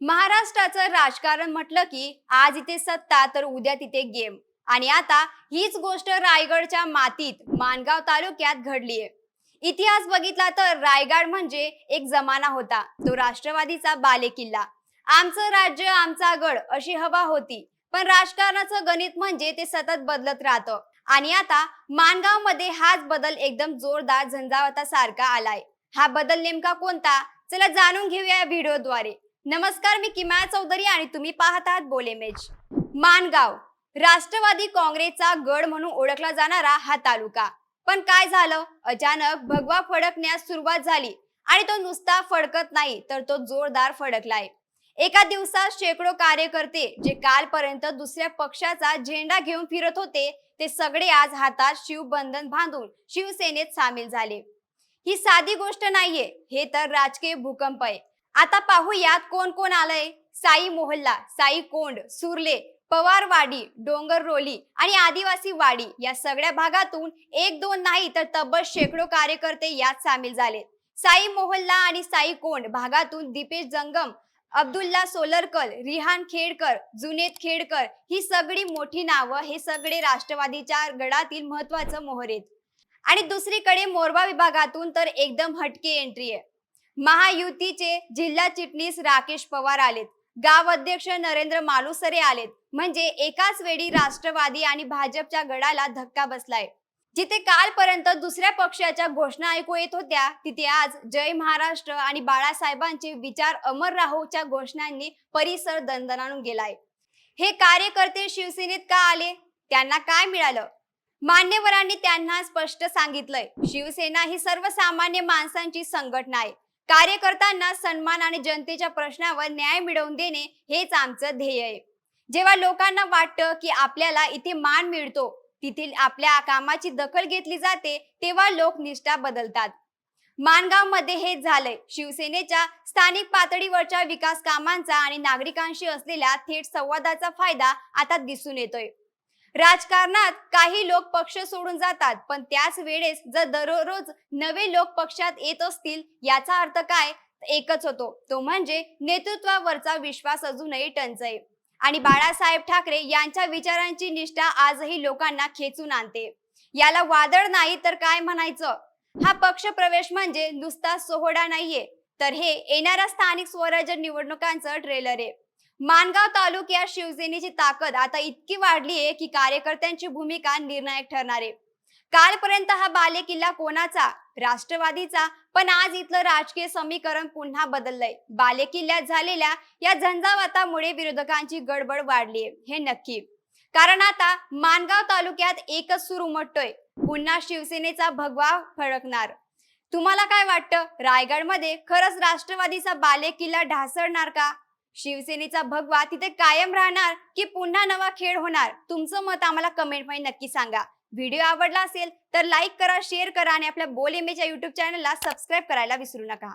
महाराष्ट्राचं राजकारण म्हटलं की आज इथे सत्ता तर उद्या तिथे गेम. आणि आता हीच गोष्ट रायगडच्या मातीत माणगाव तालुक्यात घडलीये. इतिहास बघितला तर रायगड म्हणजे एक जमाना होता. तो राष्ट्रवादीचा बालेकिल्ला. आमचं राज्य आमचा गड अशी हवा होती. पण राजकारणाचं गणित म्हणजे ते सतत बदलत राहतं. आणि आता मानगावमध्ये हाच बदल एकदम जोरदार झंझावातासारखा आलाय. हा बदल नेमका कोणता? चला जाणून घेऊया या व्हिडिओद्वारे. नमस्कार मी किमया चौधरी आणि तुम्ही पाहत आहात बोलेमेज मानगाव राष्ट्रवादी काँग्रेसचा गड म्हणून ओळखला जाणारा हा तालुका. पण काय झालं? अचानक भगवा फडकण्यास सुरुवात झाली आणि तो नुसता फडकत नाही तर तो जोरदार फडकलाय. एका दिवसात शेकडो कार्यकर्ते जे कालपर्यंत दुसऱ्या पक्षाचा झेंडा घेऊन फिरत होते ते सगळे आज हातात शिवबंधन बांधून शिवसेनेत सामील झाले. ही साधी गोष्ट नाहीये हे तर राजकीय भूकंप आहे. आता पाहूयात कोण कोण आलंय. साई मोहल्ला साई कोंड सुर्ले पवारवाडी डोंगररोली आणि आदिवासी वाडी या सगळ्या भागातून एक दोन नाही तर तब्बल शेकडो कार्यकर्ते यात सामील झाले साई मोहल्ला आणि साई कोंड भागातून दीपेश जंगम अब्दुल्ला सोलरकर रिहान खेडकर जुनेद खेडकर ही सगळी मोठी नावं हे सगळे राष्ट्रवादीच्या गडातील महत्वाचं मोहर आहेत. आणि दुसरीकडे मोरबा विभागातून तर एकदम हटके एंट्री आहे. महायुतीचे जिल्हा चिटणीस राकेश पवार आलेत. गाव अध्यक्ष नरेंद्र मालुसरे आलेत. म्हणजे एकाच वेळी राष्ट्रवादी आणि भाजपच्या गडाला धक्का बसलाय. जिथे कालपर्यंत दुसऱ्या पक्षाच्या घोषणा ऐकू येत होत्या तिथे आज जय महाराष्ट्र आणि बाळासाहेबांचे विचार अमर राहोच्या घोषणांनी परिसर दणदणाणून गेलाय. हे कार्यकर्ते शिवसेनेत का आले? त्यांना काय मिळालं? मान्यवरांनी त्यांना स्पष्ट सांगितलंय. शिवसेना ही सर्वसामान्य माणसांची संघटना आहे. कार्यकर्त्यांना सन्मान आणि जनतेच्या प्रश्नावर न्याय मिळवून देणे हेच आमचं ध्येय आहे. जेव्हा लोकांना वाटतं की आपल्याला इथे मान मिळतो तिथे आपल्या कामाची दखल घेतली जाते तेव्हा लोक निष्ठा बदलतात. मानगावमध्ये हेच झालंय. शिवसेनेच्या स्थानिक पातळीवरच्या विकास कामांचा आणि नागरिकांशी असलेल्या थेट संवादाचा फायदा आता दिसून येतोय. राजकारणात काही लोक पक्ष सोडून जातात पण त्याच वेळेस जर दररोज नवे लोक पक्षात येत असतील याचा अर्थ काय? एकच होतो तो म्हणजे नेतृत्वावरचा विश्वास अजूनही टंचाई. आणि बाळासाहेब ठाकरे यांच्या विचारांची निष्ठा आजही लोकांना खेचून आणते. याला वादळ नाही तर काय म्हणायचं? हा पक्ष प्रवेश म्हणजे नुसता सोहळा नाहीये. तर हे येणाऱ्या स्थानिक स्वराज्य निवडणुकांचं ट्रेलर आहे. माणगाव तालुक्यात शिवसेनेची ताकद आता इतकी वाढली आहे की कार्यकर्त्यांची भूमिका निर्णायक ठरणार आहे. कालपर्यंत हा बालेकिल्ला कोणाचा? राष्ट्रवादीचा. पण आज इथलं राजकीय समीकरण पुन्हा बदललंय. बालेकिल्ल्यात झालेल्या या झंझावातामुळे विरोधकांची गडबड वाढली हे नक्की. कारण आता माणगाव तालुक्यात एकच सूर उमटतोय. पुन्हा शिवसेनेचा भगवा फडकणार. तुम्हाला काय वाटतं? रायगडमध्ये खरंच राष्ट्रवादीचा बालेकिल्ला ढासळणार का? शिवसेनेचा भगवा तिथे कायम राहणार की पुन्हा नवा खेळ होणार? तुमचं मत आम्हाला कमेंटमध्ये नक्की सांगा. व्हिडिओ आवडला असेल तर लाईक करा शेअर करा आणि आपल्या बोल एमेच्या युट्यूब चॅनलला सबस्क्राईब करायला विसरू नका.